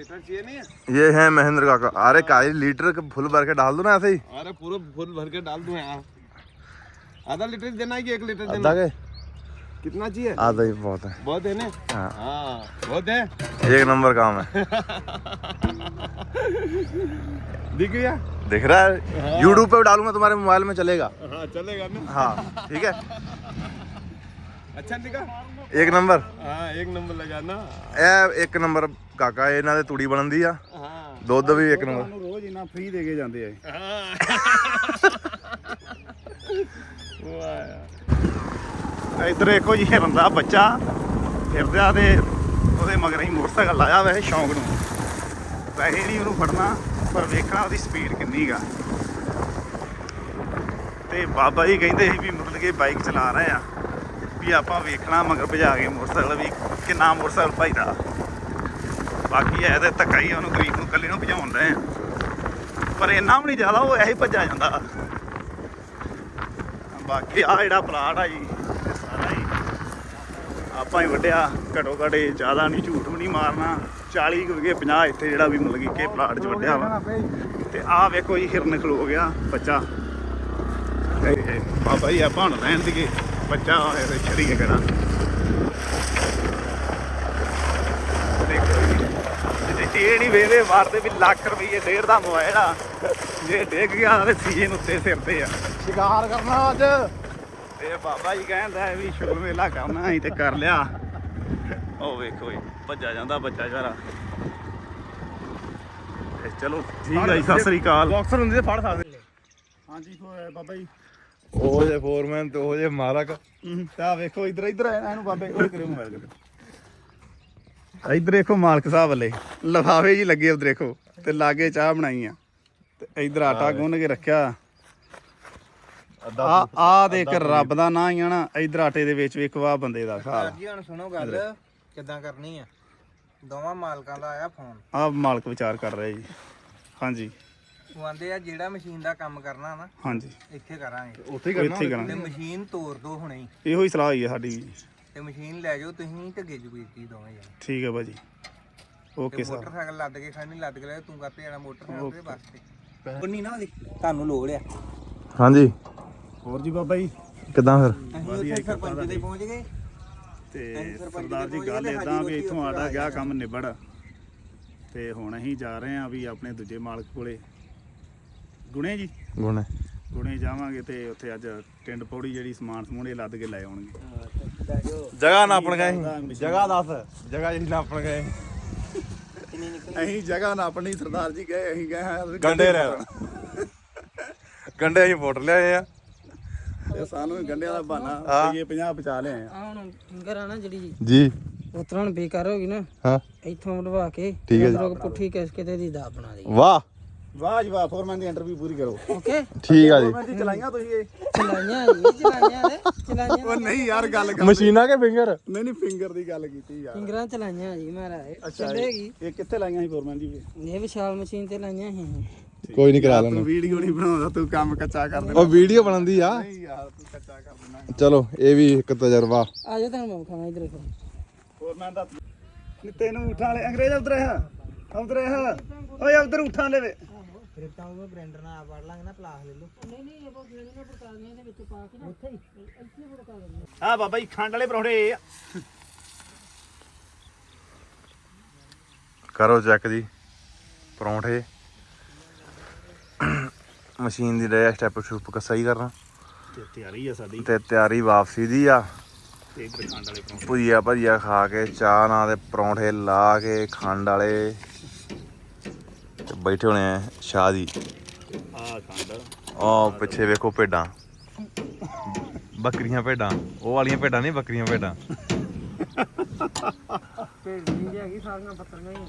Litre चाहिए नहीं ये है महेंद्र काका। अरे काई लीटर का फुल भर के डाल दो ना ऐसे ही? अरे पूरा फुल भर के डाल दूँ यार। आधा लीटर देना है कि एक लीटर देना है? कितना चाहिए? आधा ही बहुत है। बहुत है ना? हाँ। हाँ बहुत है? एक नंबर काम है। दिख गया? दिख रहा है? यूट्यूब पे डालूँगा तुम्हारे मोबाइल में चलेगा। हाँ चलेगा ना? हाँ ठीक है? अच्छा दिखा ਇੱਕ ਨੰਬਰ हाँ एक नंबर लगा ना ਇਹ ਇੱਕ ਨੰਬਰ ਕਾਕਾ ਇਹਨਾਂ ਦੇ ਤੂੜੀ ਬਣਦੀ ਆ हाँ ਦੁੱਧ ਵੀ ਇੱਕ ਨੰਬਰ ਸਾਨੂੰ ਰੋਜ਼ ਇਹਨਾਂ ਫ੍ਰੀ ਦੇ ਕੇ ਜਾਂਦੇ ਆ हाँ वाह यार। ਇੱਧਰ ਦੇਖੋ ਜੀ ਹਿਰਨ ਦਾ ਬੱਚਾ ਫਿਰਦਾ ਤੇ ਉਹਦੇ ਮਗਰ ਹੀ ਮੋਟਰਸਾਈਕਲ ਲਾਇਆ ਵੈਸੇ ਸ਼ੌਂਕ ਨੂੰ ਵੈਸੇ ਨਹੀਂ ਉਹਨੂੰ ਫੜਨਾ ਪਰ ਵੇਖਣਾ ਉਹਦੀ ਸਪੀਡ ਕਿੰਨੀ ਗਾ ਤੇ ਬਾਬਾ ਜੀ ਕਹਿੰਦੇ ਸੀ ਵੀ ਮਤਲਬ ਕਿ ਬਾਈਕ ਚਲਾ ਰਹੇ ਆ ਵੀ ਆਪਾਂ ਵੇਖਣਾ ਮਗਰ ਭਜਾ ਕੇ ਮੋਟਰਸਾਈਕਲ ਵੀ ਕਿੰਨਾ ਮੋਟਰਸਾਈਕਲ ਭਜਦਾ ਬਾਕੀ ਇਹ ਤੇ ਧੱਕਾ ਹੀ ਉਹਨੂੰ ਗਰੀਬ ਨੂੰ ਇਕੱਲੇ ਨੂੰ ਭਜਾਉਣ ਰਹੇ ਪਰ ਇੰਨਾ ਵੀ ਨਹੀਂ ਜ਼ਿਆਦਾ, ਉਹ ਐ ਹੀ ਭੱਜਾ ਜਾਂਦਾ। ਬਾਕੀ ਆ ਜਿਹੜਾ ਪਲਾਟ ਆ ਜੀ ਸਾਰਾ ਹੀ ਆਪਾਂ ਹੀ ਵੱਢਿਆ। ਘਟੋ ਘਟੇ ਜ਼ਿਆਦਾ ਨਹੀਂ ਝੂਠ ਵੀ ਨਹੀਂ ਮਾਰਨਾ। 40 ਕੁ ਵਿਗੇ 50 ਇੱਥੇ ਜਿਹੜਾ ਵੀ ਮਿਲ ਗਈ ਕਿ ਪਲਾਟ 'ਚ ਵੱਡਿਆ ਵਾ। ਤੇ ਆਹ ਵੇਖੋ ਜੀ, ਹਿਰਨ ਖਲੋ ਗਿਆ ਬੱਚਾ। ਬਾਬਾ ਜੀ, ਆਪਾਂ ਹੁਣ ਰਹਿਣ ਸੀਗੇ ਬੱਚਾ ਹੋਇਆ ਤੇ ਛੜੀ ਕਰਾਂ। ਦੇਖੋ ਇਹ- ਨਹੀਂ ਵੇਦੇ ਮਾਰਦੇ ਵੀ ਲੱਖ ਰੁਪਏ ਡੇਢ ਦਾ ਮੋਬਾਈਲ ਆ। ਜੇ ਡਿੱਗ ਗਿਆ ਤੇ ਸੀਜਨ ਉੱਤੇ ਸਿਰ ਤੇ ਆ। ਸ਼ਿਕਾਰ ਕਰਨਾ ਅੱਜ। ਤੇ ਬਾਬਾ ਜੀ ਕਹਿੰਦਾ ਵੀ ਸ਼ੁਕਰ ਵੇਲਾ ਕਰਨਾ ਅਸੀਂ ਤੇ ਕਰ ਲਿਆ। ਉਹ ਵੇਖੋ ਜੀ ਭੱਜਾ ਜਾਂਦਾ ਬੱਚਾ ਤੇ ਚਲੋ ਠੀਕ ਹੈ ਸਤਿ ਸ੍ਰੀ ਅਕਾਲ। ਬਾਕਸਰ ਹੁੰਦੇ ਫੜ ਸਕਦੇ। ਹਾਂਜੀ ਬਾਬਾ ਜੀ। ਉਹ ਜੇ ਫੋਰਮੈਨ ਤੇ ਉਹ ਜੇ ਮਾਲਕ। ਤਾਂ ਵੇਖੋ ਇਧਰ ਇਧਰ ਇਹਨੂੰ ਬਾਬੇ ਉਹ ਕਰਿਓ ਮੋਬਾਈਲ ਕਰਿਓ। ਇਧਰ ਦੇਖੋ ਮਾਲਕ ਸਾਹਿਬ ਵੱਲੇ ਲਫਾਫੇ ਜੀ ਲੱਗੇ ਉਧਰ ਦੇਖੋ ਤੇ ਲਾਗੇ ਚਾਹ ਬਣਾਈ ਆ ਤੇ ਇਧਰ ਆਟਾ ਗੁੰਨ ਕੇ ਰੱਖਿਆ। ਆ ਆ ਦੇਖ ਰੱਬ ਦਾ ਨਾਂ ਹੀ ਆ ਨਾ ਇਧਰ ਆਟੇ ਦੇ ਵਿੱਚ ਵੇਖੋ ਆ ਬੰਦੇ ਦਾ ਹਾਲ ਜੀ ਹੁਣ ਸੁਣੋ ਗੱਲ ਕਿੱਦਾਂ ਕਰਨੀ ਆ? ਦੋਵਾਂ ਮਾਲਕਾਂ ਦਾ ਆਇਆ ਫੋਨ। ਆ ਮਾਲਕ ਵਿਚਾਰ ਕਰ ਰਿਹਾ ਜੀ। ਹਾਂਜੀ। ਉਹ ਆਂਦੇ ਆ ਜਿਹੜਾ ਮਸ਼ੀਨ ਦਾ ਕੰਮ ਕਰਨਾ ਨਾ ਹਾਂਜੀ। ਇੱਥੇ ਕਰਾਂਗੇ। ਉੱਥੇ ਇੱਥੇ ਤੇ ਕਰਾਂਗੇ। ਮਸ਼ੀਨ ਤੋੜ ਦੋ ਹੁਣੇ ਹੀ। ਇਹੋ ਹੀ ਸਲਾਹ ਹੋਈ ਹੈ ਸਾਡੀ ਵੀ। ਤੇ ਮਸ਼ੀਨ ਲੈ ਜਾਓ ਤੁਸੀਂ ਤੇ ਗੇਜੂ ਬੀਤੀ ਦੋਵੇਂ ਜਣੇ। ਠੀਕ ਹੈ ਭਾਜੀ। ਓਕੇ ਤੇ ਸਰ। ਮੋਟਰਸਾਈਕਲ ਲੱਦ ਕੇ ਖੜਨੀ ਲੱਦ ਕੇ ਲੈ ਤੂੰ ਕਰਤੇ ਜਾਣਾ ਮੋਟਰਸਾਈਕਲ ਤੇ ਬਸ ਤੇ। ਉਨੀ ਨਾ ਉਹਦੀ ਤੁਹਾਨੂੰ ਲੋੜ ਆ। ਹਾਂਜੀ। ਹੋਰ ਜੀ ਬਾਬਾ ਜੀ? ਕਿਦਾਂ ਫਿਰ ਅਸੀਂ ਉੱਥੇ ਸਰਪੰਚ ਦੇ ਪਹੁੰਚ ਗਏ। ਤੇ ਸਰਦਾਰ ਜੀ ਗੱਲ ਇਦਾਂ ਵੀ ਇੱਥੋਂ ਉੱਥੇ ਗਿਆ ਕੰਮ ਨਿਬੜ। ਤੇ ਹੁਣ ਅਸੀਂ ਜਾ ਰਹੇ ਹਾਂ ਵੀ ਆਪਣੇ ਦੂਜੇ ਮਾਲਕ ਕੋਲੇ। ਗੁਣੇ ਜੀ? ਗੁਣੇ। ਗੁਣੇ ਜਾਵਾਂਗੇ ਤੇ ਉੱਥੇ ਅੱਜ ਟਿੰਡ ਪੌੜੀ ਜਿਹੜੀ ਸਮਾਨ ਸਮੂਨੇ ਲੱਦ ਕੇ ਲੈ ਆਉਣਗੇ। ਜਗ੍ਹਾ ਨਾਪਣ ਗਏ। ਜਗ੍ਹਾ ਦੱਸ। ਜਗ੍ਹਾ ਜਿਹੜੀ ਨਾਪਣ ਗਏ। ਅਸੀਂ ਜਗ੍ਹਾ ਨਾਪਣੀ ਸਰਦਾਰ ਜੀ ਗਏ ਅਸੀਂ ਗਏ ਗੰਡੇ ਰਹਿ ਗੰਡੇ ਅਸੀਂ ਫੋਟ ਲਿਆਏ ਆ। ਤੇ ਸਾਨੂੰ ਗੰਡਿਆਂ ਦਾ ਬਹਾਨਾ। ਇਹ 50 ਬਚਾ ਲਿਆ ਆ। ਹੁਣ ਫਿੰਗਰ ਆ ਨਾ ਜਿਹੜੀ ਜੀ। ਉਤਰਾਂ ਬੇਕਾਰ ਹੋ ਗਈ ਨਾ ਹਾਂ। ਇੱਥੋਂ ਉਡਵਾ ਕੇ ਠੀਕ ਹੈ ਜੀ। ਉਧਰੋਂ ਪੁੱਠੀ ਕਿਸ ਕਿਤੇ ਦੀ ਦਾ ਬਣਾ ਦੇ ਵਾਹ। ਵਾਹ ਜੀ ਵਾਹ ਫੋਰਮੈਨ ਦੀ ਇੰਟਰਵਿਊ ਪੂਰੀ ਕਰੋ। ਓਕੇ ਠੀਕ ਆ ਜੀ। ਫੋਰਮੈਨ ਦੀ ਚਲਾਈਆਂ ਤੁਸੀਂ ਇਹ? ਚਲਾਈਆਂ ਜੀ ਚਲਾਈਆਂ ਨੇ ਚਲਾਈਆਂ ਉਹ ਨਹੀਂ ਯਾਰ ਗੱਲ ਕਰ ਮਸ਼ੀਨਾਂ ਕੇ ਫਿੰਗਰ ਨਹੀਂ ਨਹੀਂ ਫਿੰਗਰ ਦੀ ਗੱਲ ਕੀਤੀ ਯਾਰ। ਫਿੰਗਰਾਂ ਚਲਾਈਆਂ ਜੀ ਮਹਾਰਾਜ ਚੱਲੇਗੀ ਇਹ ਕਿੱਥੇ ਲਾਈਆਂ ਸੀ ਫੋਰਮੈਨ ਜੀ ਇਹ? ਵਿਸ਼ਾਲ ਮਸ਼ੀਨ ਤੇ ਲਾਈਆਂ ਸੀ। ਕੋਈ ਨਹੀਂ ਕਰਾ ਤੂੰ ਲੈਣਾ ਵੀਡੀਓ ਨਹੀਂ ਬਣਾਉਂਦਾ ਤੂੰ ਕੰਮ ਕੱਚਾ ਕਰ ਦੇਣਾ। ਉਹ ਵੀਡੀਓ ਬਣਾਉਂਦੀ ਆ। ਨਹੀਂ ਯਾਰ ਤੂੰ ਕੱਚਾ ਕਰ ਦੇਣਾ। ਚਲੋ ਇਹ ਵੀ ਇੱਕ ਤਜਰਬਾ। ਆ ਜਾ ਤੁਹਾਨੂੰ ਮੈਂ ਖਾਣਾ ਇਧਰ ਦੇਖੋ। ਫੋਰਮੈਨ ਦਾ ਨੀ ਤੈਨੂੰ ਉਠਾ ਲੈ ਅੰਗਰੇਜ਼ ਉਧਰ ਹੈ ਉਧਰ ਹੈ ਓਏ ਉਧਰ ਉਠਾ ਲੈਵੇ ਫਿਰ ਤਾਂ ਉਹ ਬ੍ਰੈਂਡਰ ਨਾਲ ਵੜ ਲਾਂਗੇ ਨਾ ਪਲਾਸ ਲੈ ਲਓ। ਨਹੀਂ ਨਹੀਂ ਇਹ ਬਸ ਜਿਹੜੀਆਂ ਪੜਕਾਲੀਆਂ ਦੇ ਵਿੱਚ ਪਾ ਕੇ ਨਾ। ਉੱਥੇ ਹੀ। ਇੱਥੇ ਪੜਕਾ ਦਿੰਦੇ ਆ ਬਾਬਾ ਜੀ ਖੰਡ ਵਾਲੇ ਪਰੌਂਠੇ ਕਰੋ ਚੈੱਕ ਜੀ ਪਰੌਂਠੇ। ਮਸ਼ੀਨ ਦੀ ਰਹਿ ਸਟੈਪ ਸ਼ੁਪ ਸਹੀ ਕਰਨਾ। ਤੇ ਤਿਆਰੀ ਆ ਸਾਡੀ। ਤੇ ਤਿਆਰੀ ਵਾਪਸੀ ਦੀ ਆ। ਤੇ ਖੰਡ ਵਾਲੇ ਪਰੌਂਠੇ। ਭੁਜੀਆ ਭਜੀਆ ਖਾ ਕੇ ਚਾਹ ਨਾਲ ਦੇ ਪਰੌਂਠੇ ਲਾ ਕੇ ਖੰਡ ਵਾਲੇ। ਬੈਠੇ ਹੋਣੇ ਆ ਸ਼ਾਹ ਜੀ। ਆ ਖੰਡ। ਪਿੱਛੇ ਵੇਖੋ ਭੇਡਾਂ। ਬੱਕਰੀਆਂ ਭੇਡਾਂ। ਉਹ ਵਾਲੀਆਂ ਭੇਡਾਂ ਨਹੀਂ ਬੱਕਰੀਆਂ ਭੇਡਾਂ। ਭੇਡਣੀ ਹੈਗੀ ਸਾਰੀਆਂ ਬੱਕਰੀਆਂ ਹੀ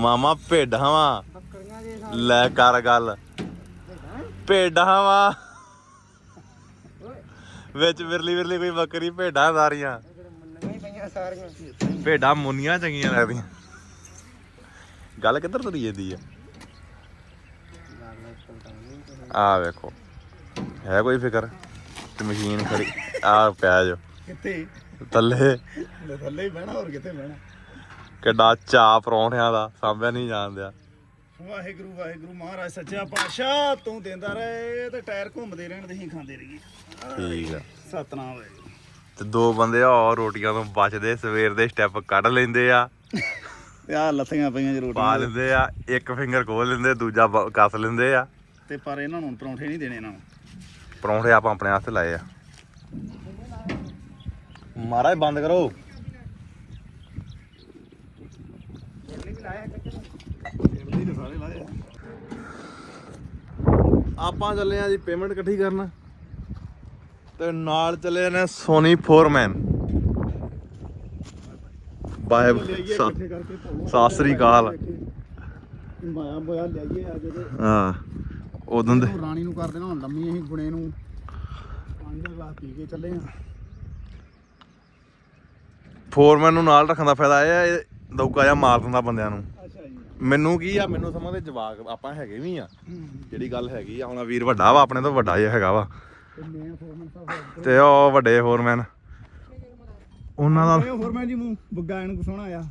ਮਾਮਾ ਭੇਡਾਂ ਵਾ ਬੱਕਰੀਆਂ ਦੇ ਲੈ ਕਰ ਗੱਲ। ਭੇਡਾਂ? ਵਾ ਵਿੱਚ ਵਿਰਲੀ ਵਿਰਲੀ ਕੋਈ ਬੱਕਰੀ ਭੇਡਾਂ ਸਾਰੀਆਂ। ਭੇਡਾਂ ਮੁੰਨੀਆਂ ਚੰਗੀਆਂ ਲੱਗਦੀਆਂ। ਗੱਲ ਕਿੱਧਰ ਤੁਰੀ ਜਾਂਦੀ ਆ? ਆ ਵੇਖੋ ਹੈ ਕੋਈ ਫਿਕਰ? ਤੇ ਮਸ਼ੀਨ ਖੜੀ ਆ ਪਿਆ ਜੋ। ਕਿੱਥੇ? ਥੱਲੇ। ਥੱਲੇ ਹੀ ਬਹਿਣਾ ਹੋਰ ਕਿੱਥੇ ਬਹਿਣਾ? ਕਿੱਡਾ ਚਾ ਪਰੌਂਠਿਆਂ ਦਾ ਸਾਂਭਿਆ ਨਹੀਂ ਜਾਂਦਿਆ ਵਾਹਿਗੁਰੂ ਵਾਹਿਗੁਰੂ ਮਹਾਰਾਜ ਸੱਚਾ ਪਾਤਸ਼ਾਹ ਤੂੰ ਦਿੰਦਾ ਰਹੇ ਤੇ ਟਾਇਰ ਘੁੰਮਦੇ ਰਹਿਣ ਤੇ ਅਸੀਂ ਖਾਂਦੇ ਰਹੀਏ। ਠੀਕ ਆ। ਸਤਨਾਮ ਵਾਹਿਗੁਰੂ। ਤੇ ਦੋ ਬੰਦੇ ਆ ਰੋਟੀਆਂ ਤੋਂ ਬਚਦੇ ਸਵੇਰ ਦੇ ਸਟੈਪ ਕੱਢ ਲੈਂਦੇ ਆ। ਤੇ ਆ ਲੱਥੀਆਂ ਪਈਆਂ ਜੀ ਪਾ ਲੈਂਦੇ ਆ ਇੱਕ ਫਿੰਗਰ ਖੋਲ ਲੈਂਦੇ ਦੂਜਾ ਬ- ਕੱਸ ਲੈਂਦੇ ਆ। ਤੇ ਪਰ ਇਹਨਾਂ ਨੂੰ ਪਰੌਂਠੇ ਨਹੀਂ ਦੇਣੇ ਇਹਨਾਂ ਨੂੰ। ਪਰੌਂਠੇ ਆਪਾਂ ਆਪਣੇ ਵਾਸਤੇ ਲਾਏ ਆ। ਮਹਾਰਾਜ ਬੰਦ ਕਰੋ। ਆਪਾਂ ਚੱਲੇ ਆ ਜੀ ਪੇਮੈਂਟ ਇਕੱਠੀ ਕਰਨ। ਤੇ ਨਾਲ ਚੱਲੇ ਨੇ ਸੋਨੀ ਫੋਰਮੈਨ ਬਾਏ। ਸਤਿ ਸ੍ਰੀ ਅਕਾਲ। ਮਾਇਆ ਬੋਇਆ ਲਿਆਈਏ ਆ ਜਿਹੜੇ ਹਾਂ ਉਦੋਂ ਦੇ ਉਹ ਰਾਣੀ ਨੂੰ ਕਰ ਦੇਣਾ ਹੁਣ ਲੰਮੀ ਅਸੀਂ ਗੁਣੇ ਨੂੰ। ਪਾਣੀ ਦਾ ਗਲਾਸ ਪੀ ਕੇ ਚੱਲੇ ਆ ਫੋਰਮੈਨ ਨੂੰ ਨਾਲ ਰੱਖਣ ਦਾ ਫਾਇਦਾ ਇਹ ਆ ਇਹ ਦੌਕਾ ਜਾਂ ਮਾਰ ਦਿੰਦਾ ਬੰਦਿਆਂ ਨੂੰ। ਅੱਛਾ ਜੀ। ਮੈਨੂੰ ਕੀ ਆ ਮੈਨੂੰ ਸਮਝਦੇ ਜਵਾਕ ਆਪਾਂ ਹੈਗੇ ਵੀ ਆ। ਜਿਹੜੀ ਗੱਲ ਹੈਗੀ ਆ ਹੁਣ ਵੀਰ ਵੱਡਾ ਵਾ ਆਪਣੇ ਤੋਂ ਵੱਡਾ ਹੀ ਹੈਗਾ ਵਾ। ਤੇ ਉਹ ਵੱਡੇ ਫੋਰਮੈਨ ਉਹਨਾਂ ਦਾ ਇਹ ਜੀ ਮੂੰਹ ਬੁੱਗਾ ਇਹਨੂੰ ਸੋਹਣਾ ਆ।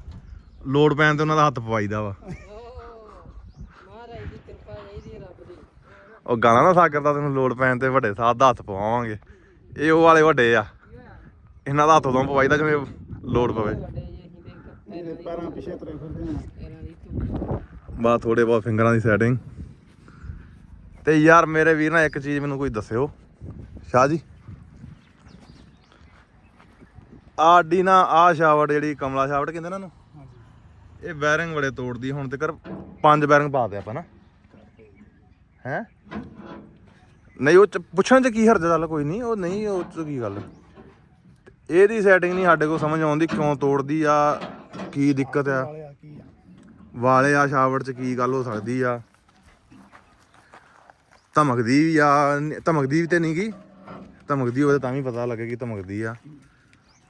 ਲੋਡ ਪੈਣ ਤੇ ਉਹਨਾਂ ਦਾ ਹੱਥ ਪਵਾਈਦਾ ਵਾ। ਮਹਾਰਾਜ ਦੀ ਕਿਰਪਾ ਚਾਹੀਦੀ ਹੈ ਰੱਬ ਦੀ ਉਹ ਗਾਣਾ ਨਾ ਸਾਗਰ ਦਾ ਤੈਨੂੰ ਲੋਡ ਪੈਣ ਤੇ ਵੱਡੇ ਸਾਹਿਬ ਦਾ ਹੱਥ ਪਵਾਵਾਂਗੇ। ਇਹ ਉਹ ਵਾਲੇ ਵੱਡੇ ਆ। ਇਹਨਾਂ ਦਾ ਹੱਥ ਉਦੋਂ ਪਵਾਈਦਾ ਜਿਵੇਂ ਲੋਡ ਪਵੇ। ਪੈਰਾਂ ਪਿੱਛੇ ਤੁਰੇ ਫਿਰਦੇ ਆ ਬਾ ਥੋੜੇ ਬਹੁਤ ਫਿੰਗਰਾਂ ਦੀ ਸੈਟਿੰਗ ਤੇ ਯਾਰ ਮੇਰੇ ਵੀਰ ਨਾਲ ਇੱਕ ਚੀਜ਼ ਮੈਨੂੰ ਕੋਈ ਦੱਸਿਓ। ਸ਼ਾਹ ਜੀ ਆਡੀ ਨਾ ਆ ਸ਼ਾਵਟ ਜਿਹੜੀ ਕਮਲਾ ਸ਼ਾਵਟ ਕਹਿੰਦੇ ਨਾ ਇਹਨੂੰ ਇਹ ਬੈਰਿੰਗ ਬੜੇ ਤੋੜਦੀ ਹੁਣ ਤੱਕ ਪੰਜ ਬੈਰਿੰਗ ਪਾਤੇ ਆਪਾਂ ਨਾ। ਹੈ? ਨਹੀਂ ਉਹ ਪੁੱਛਣ ਚ ਕੀ ਹਰਜ ਗੱਲ ਕੋਈ ਨਹੀਂ ਉਹ ਨਹੀਂ ਉਹ ਚ ਕੀ ਗੱਲ? ਇਹਦੀ ਸੈਟਿੰਗ ਨਹੀਂ ਸਾਡੇ ਕੋਲ ਸਮਝ ਆਉਂਦੀ ਕਿਉਂ ਤੋੜਦੀ ਆ ਕੀ ਦਿੱਕਤ ਆ? ਵਾਲੇ ਆ ਸ਼ਾਵਟ ਚ ਕੀ ਗੱਲ ਹੋ ਸਕਦੀ ਆ? ਧਮਕਦੀ ਵੀ ਆ ਨ- ਧਮਕਦੀ ਵੀ ਤੇ ਨਹੀਂ ਗੀ। ਧਮਕਦੀ ਹੋਵੇ ਤਾਂ ਵੀ ਪਤਾ ਲੱਗੇ ਕਿ ਧਮਕਦੀ ਆ।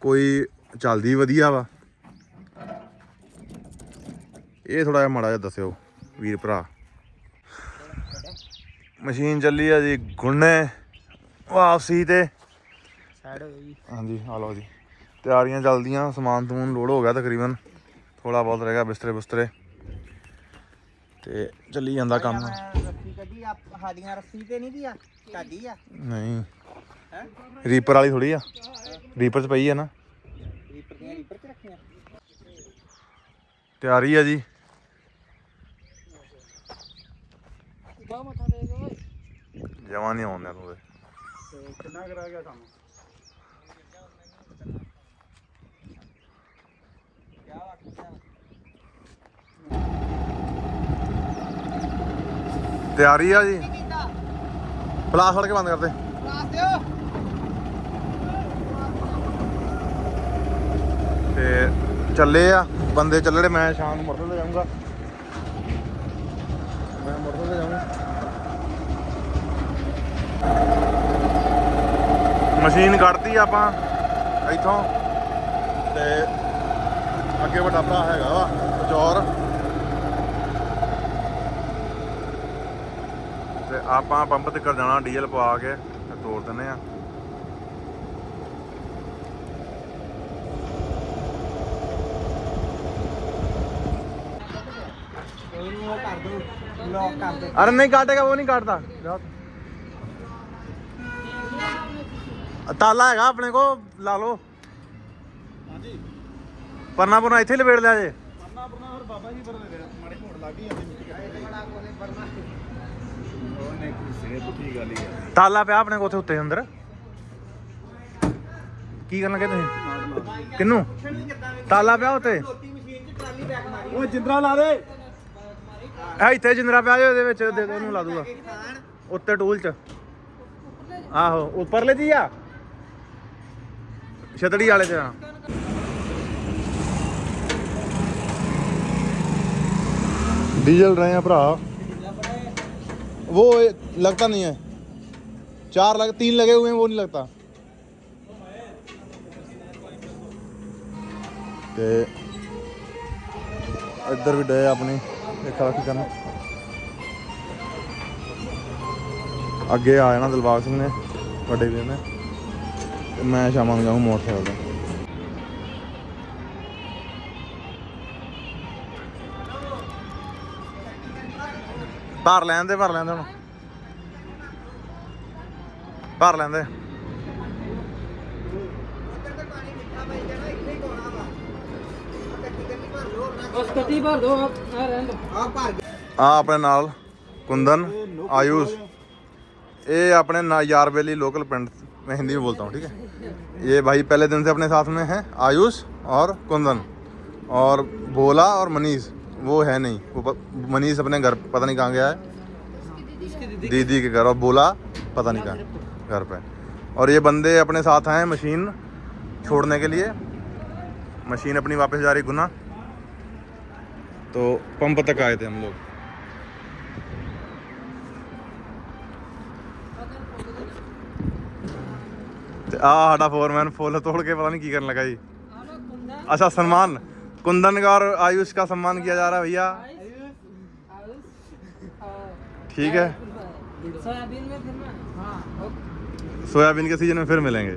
ਕੋਈ ਚੱਲਦੀ ਵਧੀਆ ਵਾ। ਇਹ ਥੋੜਾ ਜਿਹਾ ਮਾੜਾ ਜਿਹਾ ਦੱਸਿਓ ਵੀਰ ਭਰਾ। ਮਸ਼ੀਨ ਚੱਲੀ ਆ ਜੀ ਗੁੰਨੇ ਵਾਪਸੀ ਤੇ। ਸਾਈਡ ਹੋ ਗਈ ਹਾਂਜੀ ਆ ਲਓ ਜੀ। ਤਿਆਰੀਆਂ ਚੱਲਦੀਆਂ ਸਮਾਨ ਸਮੂਨ ਲੋਡ ਹੋ ਗਿਆ ਤਕਰੀਬਨ। ਥੋੜਾ ਬਹੁਤ ਰਹਿ ਗਿਆ ਬਿਸਤਰੇ ਬੁਸਤਰੇ। ਤੇ ਚੱਲੀ ਜਾਂਦਾ ਕੰਮ। ਰੱਸੀ ਕੱਢੀ ਆ ਸਾਡੀਆਂ ਰੱਸੀ ਤੇ ਨਹੀਂ ਦੀ ਆ ਤੁਹਾਡੀ ਆ। ਨਹੀਂ। ਰੀਪਰ ਵਾਲੀ ਥੋੜੀ ਆ। ਰੀਪਰ ਚ ਪਈ ਆ ਨਾ। ਰੀਪਰ ਦੀਆਂ ਰੀਪਰ ਚ ਰੱਖੀਆਂ ਤਿਆਰੀ ਆ ਜੀ। ਬਾ ਮੱਥਾ ਦੇ ਓਏ ਜਮਾ ਨਹੀਂ ਆਉਂਦਾ ਤੂੰ ਕਿੰਨਾ ਕੁ ਗਿਆ ਕੰਮ ਤਿਆਰੀ ਆ ਜੀ। ਪਲਾਸ ਫੜ ਕੇ ਬੰਦ ਕਰਦੇ। ਤੇ ਚੱਲੇ ਆ। ਬੰਦੇ ਚੱਲੜੇ ਮੈਂ ਸ਼ਾਮ ਨੂੰ ਮੋਟਰ ਤੇ ਜਾਊਂਗਾ। ਮੈਂ ਮੋਟਰ ਤੇ ਜਾਊਂਗਾ। ਮਸ਼ੀਨ ਕੱਢਤੀ ਆਪਾਂ, ਇੱਥੋਂ। ਤੇ ਅੱਗੇ ਵੱਡਾ ਭਰਾ ਹੈਗਾ ਵਾ ਚੌਰ ਤੇ ਆਪਾਂ ਪੰਪ ਤੇ ਕਰ ਜਾਣਾ, ਡੀਜ਼ਲ ਪਵਾ ਕੇ ਤੋੜ ਦਿੰਨੇ ਆ। ਉਹ ਕਰ ਦੋ ਲੌਕ ਕਰ ਦੇ अरे नहीं काटेगा वो नहीं काटता ਤਾਲਾ ਹੈਗਾ ਆਪਣੇ ਕੋ ਲਾ ਲਓ ਹਾਂਜੀ ਪਰਨਾ ਪਰਨਾ ਇੱਥੇ ਲਪੇੜ ਲਿਆ ਜੇ ਪਰਨਾ ਪਰਨਾ ਫਿਰ ਬਾਬਾ ਜੀ ਪਰ ਮਾੜੇ ਮੋੜ ਲੱਗ ਹੀ ਜਾਂਦੇ ਮਿੱਟੀ ਉਹਨੇ ਕਿਸੇ ਪੁੱਠੀ ਗੱਲ ਹੀ ਆ ਤਾਲਾ ਪਿਆ ਆਪਣੇ ਕੋ ਉੱਥੇ ਉੱਤੇ ਅੰਦਰ ਕੀ ਕਰਨ ਲੱਗੇ ਤੁਸੀਂ ਕਿੰਨੂੰ ਤਾਲਾ ਪਿਆ ਉੱਤੇ ਉਹ ਜਿੰਦਰਾ ਲਾ ਦੇ ਇਹ ਇੱਥੇ ਜਿੰਦਰਾ ਪਿਆ ਜੇ ਉਹਦੇ ਵਿੱਚ ਦੇ ਦੇ ਉਹਨੂੰ ਲਾ ਦੂਗਾ ਉੱਤੇ ਟੂਲ ਚ ਆਹੋ ਉੱਪਰਲੇ ਦੀ ਆ ਛਤੜੀ ਵਾਲੇ ਤੇ ਆ डीजल रहे हैं भरा वो लगता नहीं है चार लग तीन लगे हुए हैं वो नहीं लगता ਤੇ ਇੱਧਰ ਵੀ ਡਏ ਆਪਣੀ ਦੇਖਾ ਕੀ ਕਰਨਾ। ਅੱਗੇ ਆ ਜਾਣਾ ਦਿਲਬਾਗ ਸਿੰਘ ਨੇ, ਵੱਡੇ ਵੀਰ ਨੇ। ਤੇ ਮੈਂ ਸ਼ਾਮਾਂ ਨੂੰ ਜਾਊਂ ਮੋਟਰਸਾਈਕਲ ਤੇ। ਭਰ ਲੈਣ ਦੇ, ਭਰ ਲੈਣ ਦੇ ਹੁਣ। ਭਰ ਲੈਣ ਦੇ। ਬਸ ਕੱਟੀ ਭਰ ਦੋ ਆ ਰਹਿਣ ਦੋ ਆ ਭਰ ਗਿਆ ਆ ਆਪਣੇ ਨਾਲ ਕੁੰਦਨ ਆਯੂਸ਼ ये अपने ना यार बेली लोकल पिंड मैं हिंदी में बोलता हूँ ठीक है ये भाई पहले दिन से अपने साथ में है आयुष और कुंदन और भोला और मनीष वो है नहीं वो प- मनीष अपने घर पता नहीं कहाँ गया है दीदी के घर और भोला पता नहीं कहाँ घर पे और ये बंदे अपने साथ हैं मशीन छोड़ने के लिए मशीन अपनी वापस जा रही गुना तो पंप तक आए थे हम लोग ਤੇ ਆ ਸਾਡਾ ਫੋਰਮੈਨ ਫੁੱਲ ਤੋੜ ਕੇ ਪਤਾ ਨਹੀਂ ਕੀ ਕਰਨ ਲੱਗਾ ਜੀ अच्छा सम्मान कुंदन का और आयुष का सम्मान किया जा रहा है भैया ठीक है सोयाबीन में फिर मैं हाँ सोयाबीन के सीजन में फिर मिलेंगे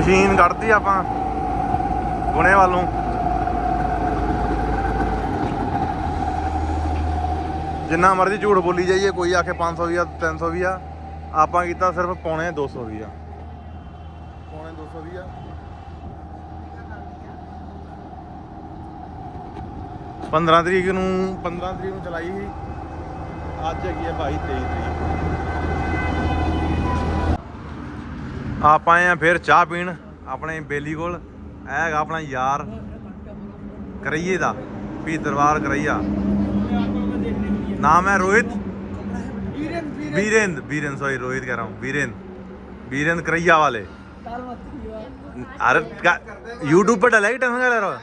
ਮਸ਼ੀਨ ਕੱਢਤੀ ਆਪਾਂ। ਗੁਣੇ ਵੱਲੋਂ। ਜਿੰਨਾ ਮਰਜ਼ੀ ਝੂਠ ਬੋਲੀ ਜਾਈਏ, ਕੋਈ ਆਖੇ 500 ਵੀ ਆ 300 ਵੀ ਆ। ਆਪਾਂ ਕੀਤਾ ਸਿਰਫ ਪੌਣੇ 200 ਵੀ ਆ। ਪੌਣੇ 200 ਵੀ ਆ। ਪੰਦਰਾਂ ਤਰੀਕ ਨੂੰ 15 ਤਰੀਕ ਨੂੰ ਚਲਾਈ ਸੀ। ਅੱਜ ਹੈਗੀ ਹੈ ਭਾਈ 23 ਤਰੀਕ। ਆਪਾਂ ਆਏ ਆ ਫਿਰ ਚਾਹ ਪੀਣ ਆਪਣੇ ਬੇਲੀ ਕੋਲ ਇਹ ਹੈਗਾ ਆਪਣਾ ਯਾਰ ਕਰਈਏ ਦਾ ਵੀ ਦਰਬਾਰ ਕਰਈਆ नाम है रोहित वीरेंद्र वीरेंद्र सॉरी रोहित कह रहा हूँ वीरेंद्र वीरेंद्र करैया वाले अरे यूट्यूब पर डलेगा टेंशन का ले रहा हो